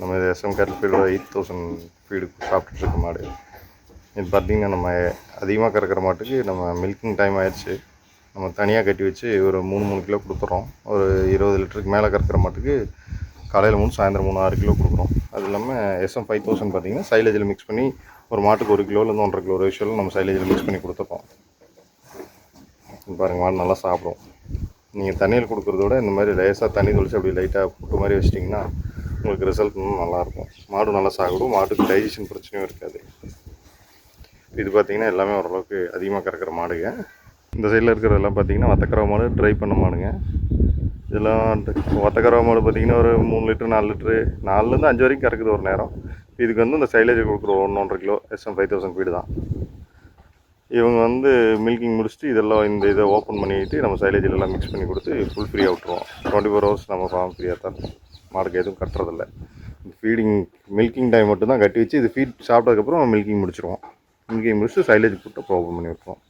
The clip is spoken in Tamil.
நம்ம இது எஸ்எம் கேட்டல் ஃபீடோட எயிட் தௌசண்ட் ஃபீடு சாப்பிட்டுட்டு இருக்க மாடு. இது பார்த்திங்கன்னா நம்ம அதிகமாக கறக்கிற மாட்டுக்கு நம்ம மில்கிங் டைம் ஆயிடுச்சு. நம்ம தனியாக கட்டி வச்சு ஒரு மூணு மூணு கிலோ கொடுத்துட்றோம் ஒரு இருபது லிட்டருக்கு மேலே கறக்கிற மாட்டுக்கு காலையில் மூணு சாயந்தரம் மூணு ஆறு கிலோ கொடுக்குறோம். அது இல்லாமல் எஸ்எம் ஃபைவ் தௌசண்ட் பார்த்தீங்கன்னா சைலேஜில் மிக்ஸ் பண்ணி ஒரு மாட்டுக்கு ஒரு கிலோலேருந்து ஒன்றரை கிலோ ரேஷியோவில் நம்ம சைலேஜில் மிக்ஸ் பண்ணி கொடுத்துருக்கோம் பாருங்கள் மாடு நல்லா சாப்பிடும். நீங்கள் தண்ணியில் கொடுக்குறத விட இந்த மாதிரி லேசாக தண்ணி தொளிச்சு அப்படி லைட்டாக புட்டு மாதிரி வச்சிட்டிங்கன்னா உங்களுக்கு ரிசல்ட் நல்லாயிருக்கும். மாடு நல்லா சாப்பிடும் மாட்டுக்கு டைஜஷன் பிரச்சனையும் இருக்காது. இது பார்த்தீங்கன்னா எல்லாமே ஓரளவுக்கு அதிகமாக கறக்கிற மாடுங்க. இந்த சைடில் இருக்கிறதெல்லாம் பார்த்தீங்கன்னா வத்தக்கரவை மாடு ட்ரை பண்ண மாடுங்க. இதெல்லாம் வத்தக்கரவை மாடு பார்த்தீங்கன்னா ஒரு மூணு லிட்டரு நாலு லிட்டரு நாலுலேருந்து அஞ்சு வரைக்கும் கறக்குது ஒரு நேரம். இதுக்கு வந்து இந்த சைலேஜ் கொடுக்குற ஒன்று ஒன்றரை kilo SM five thousand feed தான். இவங்க வந்து மில்கிங் முடிச்சுட்டு இதெல்லாம் இந்த இதை ஓப்பன் பண்ணிட்டு நம்ம சைலேஜில் எல்லாம் மிக்ஸ் பண்ணி கொடுத்து ஃபுல் ஃப்ரீயாக விட்ருவோம் டுவெண்ட்டி ஃபோர் ஹவர்ஸ் நம்ம ஃபார்ம் ஃப்ரீயாக தான். மாடுக்கு எதுவும் கட்டுறதில்ல. ஃபீடிங் மில்கிங் டைம் மட்டும் தான் கட்டி வச்சு இது ஃபீட் சாப்பிட்டதுக்கப்புறம் மில்கிங் முடிச்சிருவோம். மில்கிங் முடிச்சுட்டு சைலேஜ் போட்டு ஓப்பன் பண்ணி விட்ருவோம்